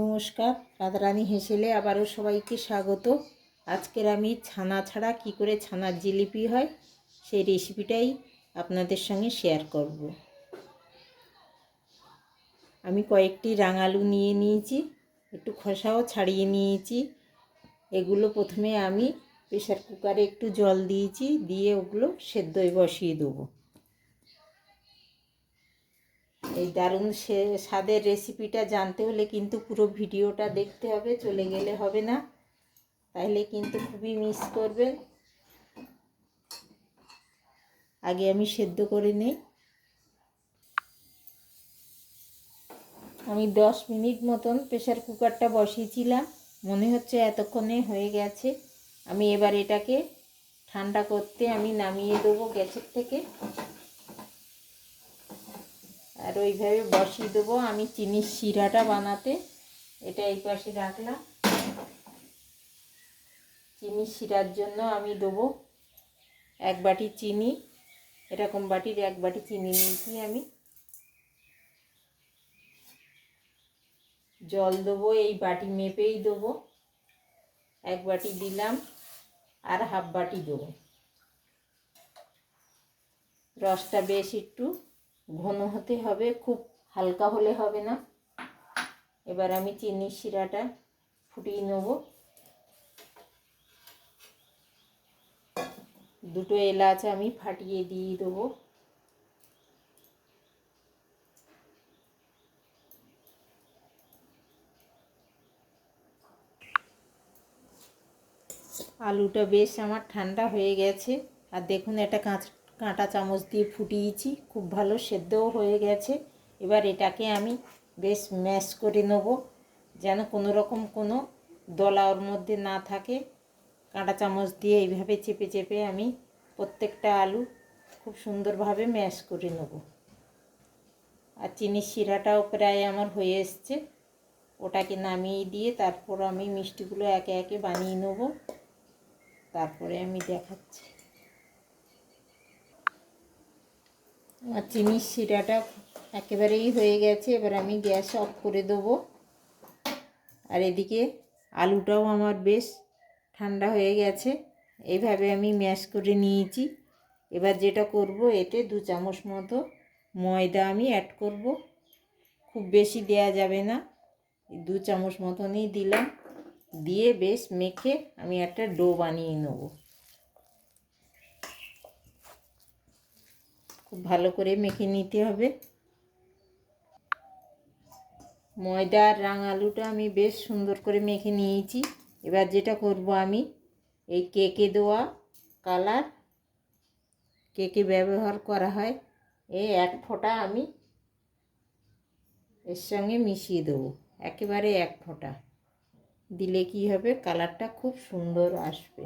নমস্কার, রাধারানী হেসেলে আবারও সবাইকে স্বাগত। আজকের আমি ছানা ছাড়া কি করে ছানার জিলিপি হয় সেই রেসিপিটাই আপনাদের সঙ্গে শেয়ার করব। আমি কয়েকটি রাঙালু নিয়ে নিয়েছি, একটু খোসাও ছাড়িয়ে নিয়েছি। এগুলো প্রথমে আমি প্রেশার কুকারে একটু জল দিয়েছি, দিয়ে ওগুলো সেদ্ধই বসিয়ে দেবো। এই দারুণ সে স্বাদের রেসিপিটা জানতে হলে কিন্তু পুরো ভিডিওটা দেখতে হবে, চলে গেলে হবে না। তাহলে কিন্তু খুবই মিস করবেন। আগে আমি সেদ্ধ করে নিই। আমি দশ মিনিট মতন প্রেশার কুকারটা বসিয়েছিলাম। মনে হচ্ছে এতক্ষণে হয়ে গেছে। আমি এবার এটাকে ঠান্ডা করতে আমি নামিয়ে দেবো গ্যাসের থেকে। আর ওইভাবে বসিয়ে দেবো আমি চিনির শিরাটা বানাতে। এটা এই পাশে রাখলাম। চিনির শিরার জন্য আমি দেবো এক বাটি চিনি। এরকম বাটির এক বাটি চিনি নিয়েছি আমি। জল দেবো, এই বাটি মেপেই দেবো। এক বাটি দিলাম আর হাফ বাটি দেবো। রসটা বেশ একটু ঘন হতে হবে, খুব হালকা হলে হবে না। এবার আমি চিনির শিরাটা ফুটিয়ে নেব। দুটো এলাচ আমি ফাটিয়ে দিয়ে দেবো। আলুটা বেশ আমার ঠান্ডা হয়ে গেছে। আর দেখুন এটা কাঁচ কাঁটা চামচ দিয়ে ফুটিয়েছি, খুব ভালো সেদ্ধও হয়ে গেছে। এবার এটাকে আমি বেশ ম্যাশ করে নেব, যেন কোনো রকম কোনো দলা ওর মধ্যে না থাকে। কাঁটা চামচ দিয়ে এইভাবে চেপে চেপে আমি প্রত্যেকটা আলু খুব সুন্দরভাবে ম্যাশ করে নেব। আর চিনির শিরাটাও প্রায় আমার হয়ে এসছে, ওটাকে নামিয়ে দিয়ে তারপর আমি মিষ্টিগুলো একে একে বানিয়ে নেব। তারপরে আমি দেখাচ্ছি। আর চিনির শিরাটা একেবারেই হয়ে গেছে, এবার আমি গ্যাস অফ করে দেবো। আর এদিকে আলুটাও আমার বেশ ঠান্ডা হয়ে গেছে এইভাবে আমি ম্যাশ করে নিয়েছি। এবার যেটা করব, এতে দু চামচ মতো ময়দা আমি অ্যাড করব। খুব বেশি দেয়া যাবে না, দু চামচ মতনই দিলাম। দিয়ে বেশ মেখে আমি একটা ডো বানিয়ে নেব। খুব ভালো করে মেখে নিতে হবে। ময়দা আর রাঙ আলুটা আমি বেশ সুন্দর করে মেখে নিয়েছি। এবার যেটা করব আমি, এই কেকে দেওয়া কালার কেকে ব্যবহার করা হয়, এই এক ফোঁটা আমি এর সঙ্গে মিশিয়ে দেবো, একেবারে এক ফোঁটা। দিলে কি হবে, কালারটা খুব সুন্দর আসবে।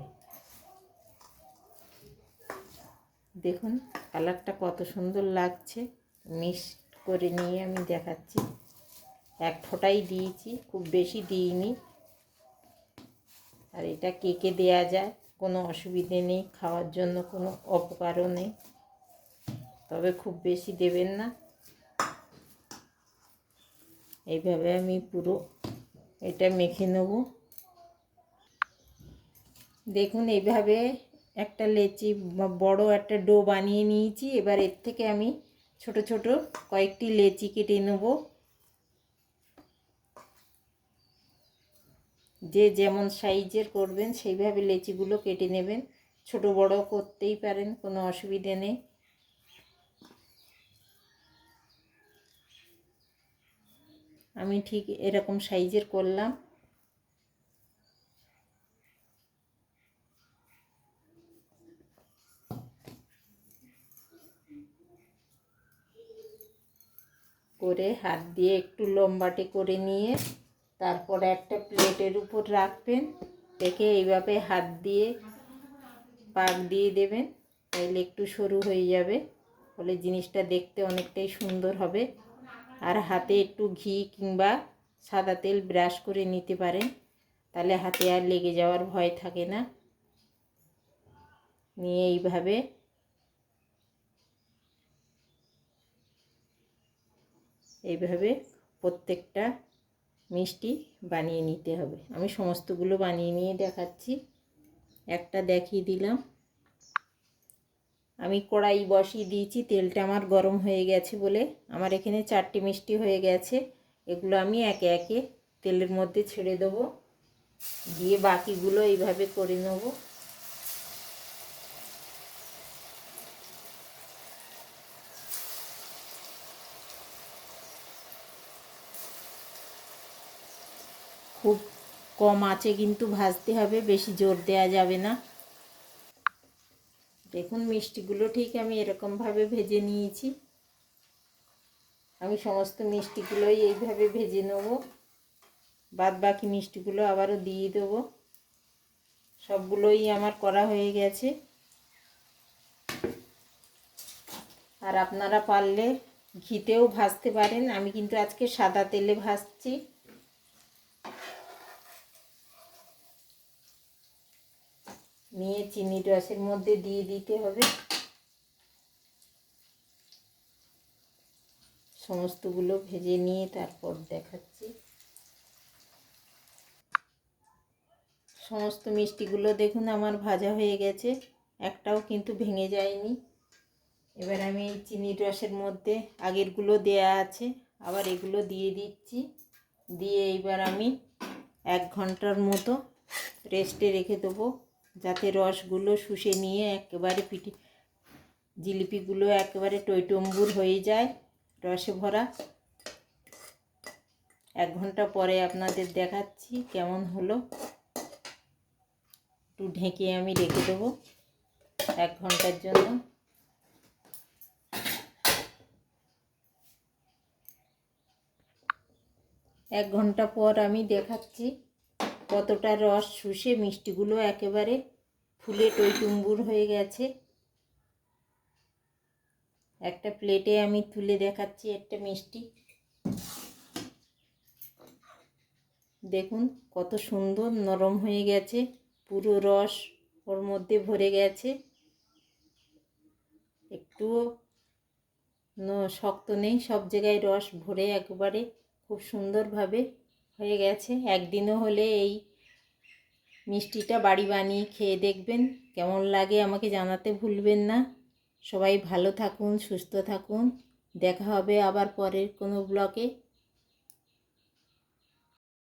দেখুন কালারটা কত সুন্দর লাগছে। মিক্স করে নিয়ে আমি দেখাচ্ছি। এক ফোঁটাই দিয়েছি, খুব বেশি দিইনি। আর এটা কেকে দেয়া যায়, কোনো অসুবিধে নেই, খাওয়ার জন্য কোনো অপকারও নেই। তবে খুব বেশি দেবেন না। এইভাবে আমি পুরো এটা মেখে নেব। দেখুন, এইভাবে একটা লেচি বড় একটা ডো বানিয়ে নিয়েছি। এবার এর থেকে আমি ছোট ছোট কয়েকটি লেচি কেটে নেব। যে যেমন সাইজের করবেন, সেইভাবে লেচিগুলো কেটে নেবেন। ছোট বড় করতেই পারেন, কোনো অসুবিধে নেই। আমি ঠিক এরকম সাইজের করলাম। করে হাত দিয়ে একটু লম্বাটে করে নিয়ে তারপর একটা প্লেটের উপর রাখবেন। দেখে এইভাবে হাত দিয়ে পাক দিয়ে দেবেন, তাইলে একটু সরু হয়ে যাবে। ফলে জিনিসটা দেখতে অনেকটাই সুন্দর হবে। আর হাতে একটু ঘি কিংবা সাদা তেল ব্রাশ করে নিতে পারেন, তাহলে হাতে আর লেগে যাওয়ার ভয় থাকে না। নিয়ে এইভাবে এইভাবে প্রত্যেকটা মিষ্টি বানিয়ে নিতে হবে। আমি সমস্তগুলো বানিয়ে নিয়ে দেখাচ্ছি। একটা দেখিয়ে দিলাম। আমি কড়াই বসিয়ে দিয়েছি। তেলটা আমার গরম হয়ে গেছে বলে আমার এখানে চারটি মিষ্টি হয়ে গেছে। এগুলো আমি একে একে তেলের মধ্যে ছেড়ে দেবো। দিয়ে বাকিগুলো এইভাবে করে নেব। খুব কম আঁচে কিন্তু ভাজতে হবে, বেশি জোর দেওয়া যাবে না। দেখুন মিষ্টিগুলো ঠিক আমি এরকমভাবে ভেজে নিয়েছি। আমি সমস্ত মিষ্টিগুলোই এইভাবে ভেজে নেব। বাদ বাকি মিষ্টিগুলো আবারও দিয়ে দেবো। সবগুলোই আমার করা হয়ে গেছে। আর আপনারা পারলে ঘিতেও ভাজতে পারেন। আমি কিন্তু আজকে সাদা তেলে ভাজছি। নিয়ে চিনি রসের মধ্যে দিয়ে দিতে হবে। সমস্তগুলো ভেজে নিয়ে তারপর দেখাচ্ছি। সমস্ত মিষ্টিগুলো দেখুন আমার ভাজা হয়ে গেছে, একটাও কিন্তু ভেঙে যায়নি। এবার আমি এই চিনির রসের মধ্যে আগেরগুলো দেয়া আছে, আবার এগুলো দিয়ে দিচ্ছি। দিয়ে এইবার আমি এক ঘণ্টার মতো রেস্টে রেখে দেবো। যাতে রসগুলো শুষে নিয়ে একেবারে পিঠে জিলিপিগুলো একেবারে টইটম্বুর হয়ে যায় রসে ভরা। এক ঘণ্টা পরে আপনাদের দেখাচ্ছি কেমন হলো। একটু ঢেকে আমি রেখে দেবো এক ঘণ্টার জন্য। এক ঘণ্টা পর আমি দেখাচ্ছি কতটা রস শুষে মিষ্টিগুলো একেবারে ফুলে টইটুম্বুর হয়ে গেছে। একটা প্লেটে আমি তুলে দেখাচ্ছি একটা মিষ্টি। দেখুন, কত সুন্দর নরম হয়ে গেছে, পুরো রস ওর মধ্যে ভরে গেছে। একটুও শক্ত নেই, সব জায়গায় রস ভরে একবারে খুব সুন্দরভাবে হয়ে গেছে। একদিনও হলে এই মিষ্টিটা বাড়ি বানিয়ে খেয়ে দেখবেন। কেমন লাগে আমাকে জানাতে ভুলবেন না। সবাই ভালো থাকুন, সুস্থ থাকুন। দেখা হবে আবার পরের কোনো ব্লকে